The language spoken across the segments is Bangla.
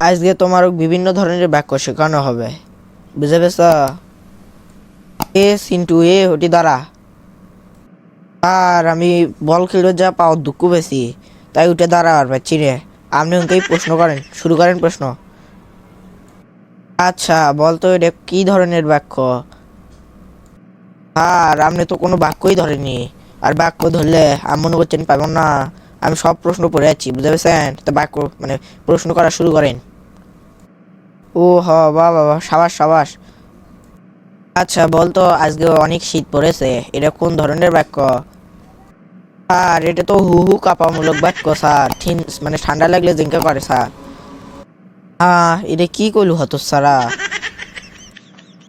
আজকে তোমার বিভিন্ন ধরনের বাক্য শেখানো হবে। বুঝে পেছ এ সিন্টু এ ওটি দ্বারা আর আমি বল খেলে যা পাওয়ার দুঃখ বেশি তাই উঠে দাঁড়া আর পাচ্ছি রে। আপনি ওকেই প্রশ্ন করেন, শুরু করেন প্রশ্ন। আচ্ছা বলতো এটা কি ধরনের বাক্য আর আপনি তো কোনো বাক্যই ধরেনি আর বাক্য ধরলে আমি মনে করছেন পাবো না। আমি সব প্রশ্ন পড়ে আছি বুঝতে পেরেছেন তো বাক্য মানে প্রশ্ন করা শুরু করেন। ও হ বা বাবা, সাবাস সাবাস। আচ্ছা বলতো, আজকে অনেক শীত পড়েছে। এটা কোন ধরনের বাক্য? আর এটা তো হু হু, কাপামূলক বাক্য, স্যার। ঠিন মানে ঠান্ডা লাগলে জিঙ্কা করে, স্যার। হ্যাঁ এটা কি কইলু হতো সারা?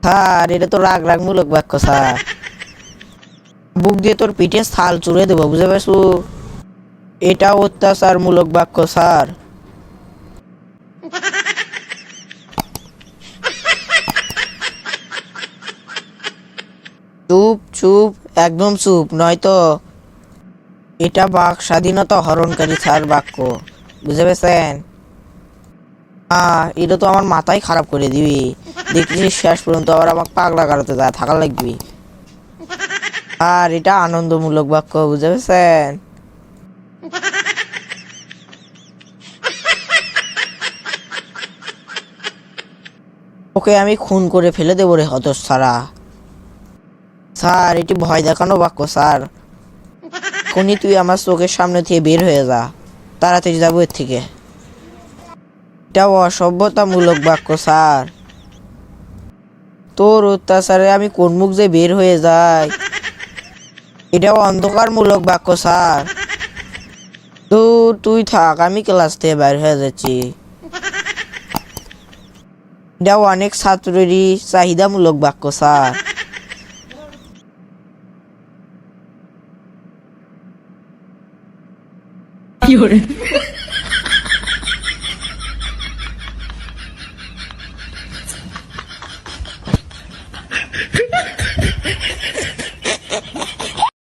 স্যার, এটা তো রাগ, রাগমূলক বাক্য, স্যার। বুক দিয়ে তোর পিঠে ছাল চুড়ে দেবো বুঝতে পারছু এটা অত্যাচারমূলক বাক্য, স্যার। চুপ চুপ, একদম চুপ, নয়তো এটা বাক স্বাধীনতা হরণকারী স্যার বাক্য। বুঝে পেরেছেন আহ এটা তো আমার মাথায় খারাপ করে দিবি। দেখছি শেষ পর্যন্ত আবার আমাকে পাগলা কাটাতে যায় থাকা লাগবি। আর এটা আনন্দমূলক বাক্য, বুঝে পেরেছেন ওকে আমি খুন করে ফেলে দেবো রে হত সারা স্যার, এটি ভয় দেখানো বাক্য, স্যার। খুনি তুই আমার চোখের সামনে থেকে বের হয়ে যা। তাড়াতাড়ি যাব এর থেকে। এটা অসভ্যতামূলক বাক্য, স্যার। তোর অত্যাচারে আমি কোন মুখ যে বের হয়ে যাই? এটা অন্ধকারমূলক বাক্য, স্যার। তো তুই থাক, আমি ক্লাস থেকে বের হয়ে যাচ্ছি। এটাও অনেক ছাত্রেরই চাহিদামূলক বাক্য, স্যার। কি